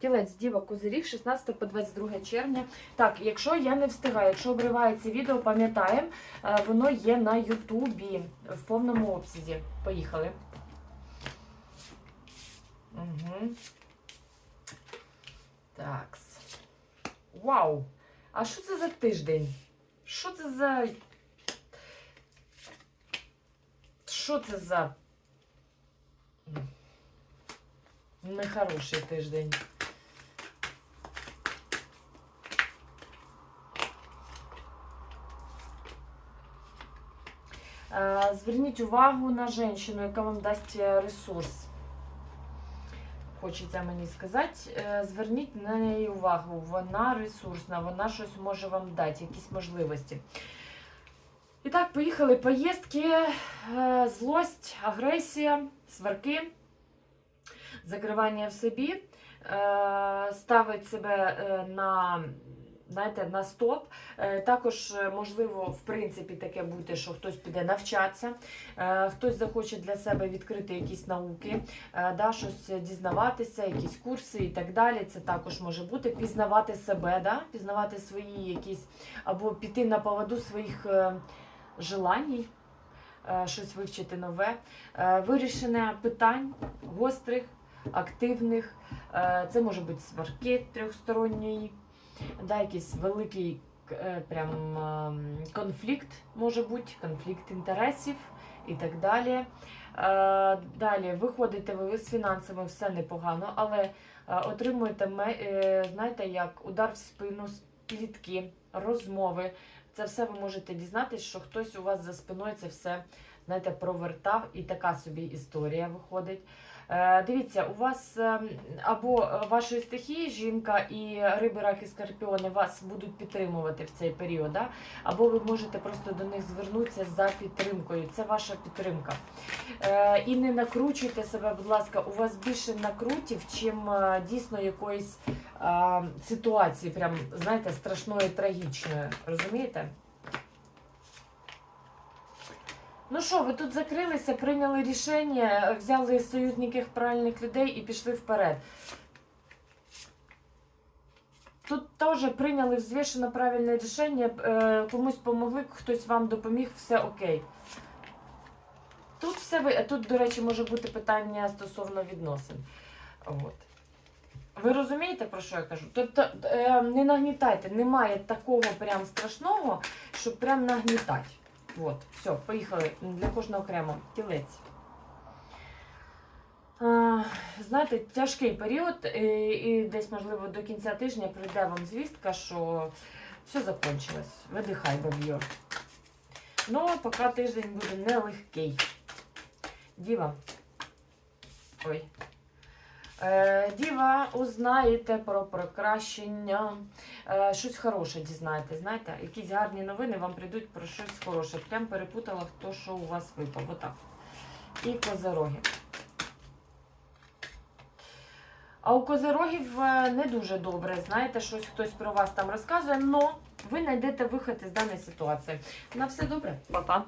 Тілець Діва Козиріг 16 по 22 червня. Так, якщо я не встигаю, якщо обривається відео, пам'ятаємо, е, воно є на Ютубі в повному обсязі. Поїхали. Угу. Такс. Вау! А що це за тиждень? Що це за. Що це за. Нехороший тиждень. Зверніть увагу на жінку, яка вам дасть е, ресурс. Хочеться мені сказати. Е, Зверніть на неї увагу. Вона ресурсна, вона щось може вам дати, якісь можливості. І так, поїхали поїздки, е, злость, агресія, сварки, закривання в собі, е, ставить себе е, на, знаєте, на стоп. Е, Також е, можливо, в принципі, таке бути, що хтось піде навчатися, е, хтось захоче для себе відкрити якісь науки, да, щось дізнаватися, якісь курси і так далі. Це також може бути пізнавати себе, да, пізнавати свої якісь або піти на поводу своїх желань, е, щось вивчити нове, вирішення питань гострих, активних. Це може бути сварки трьохсторонньої, да, якийсь великий е, прям ем, конфлікт може бути, конфлікт інтересів і так далі. Е, Далі виходите ви з фінансами, все непогано, але е, отримуєте е, знаєте, як удар в спину, плітки, розмови. Це все ви можете дізнатися, що хтось у вас за спиною це все знаєте, провертав, і така собі історія виходить. Е, дивіться, у вас е, або вашої стихії жінка і риби, раки, скорпіони вас будуть підтримувати в цей період, да? або ви можете просто до них звернутися за підтримкою. Це ваша підтримка. Е, і не накручуйте себе, будь ласка, у вас більше накрутів, чим дійсно якоїсь ситуації, прям, знаєте, страшної, трагічної. Розумієте? Ну що, ви тут закрилися, прийняли рішення, взяли союзників правильних людей і пішли вперед. Тут теж прийняли взвішено правильне рішення, е, комусь помогли, хтось вам допоміг, все окей. Тут все ви. Тут, до речі, може бути питання стосовно відносин. От. Ви розумієте, про що я кажу? Тобто е, не нагнітайте, немає такого прям страшного, щоб прям нагнітати. От, все, поїхали. Для кожного окремо. Тілець. Знаєте, тяжкий період, і, десь, можливо, до кінця тижня прийде вам звістка, що все закончилось. Видихай, баб'йо. Ну, поки тиждень буде нелегкий. Діва. Ой. Е, Діва, узнаєте про прокращення. Е, щось хороше дізнаєте, знаєте, якісь гарні новини вам прийдуть про щось хороше. Прям перепутала, хто що у вас випав. Отак. І козероги. А у козерогів е, не дуже добре, знаєте, щось хтось про вас там розказує, але ви знайдете вихід із даної ситуації. На все добре, Па-па.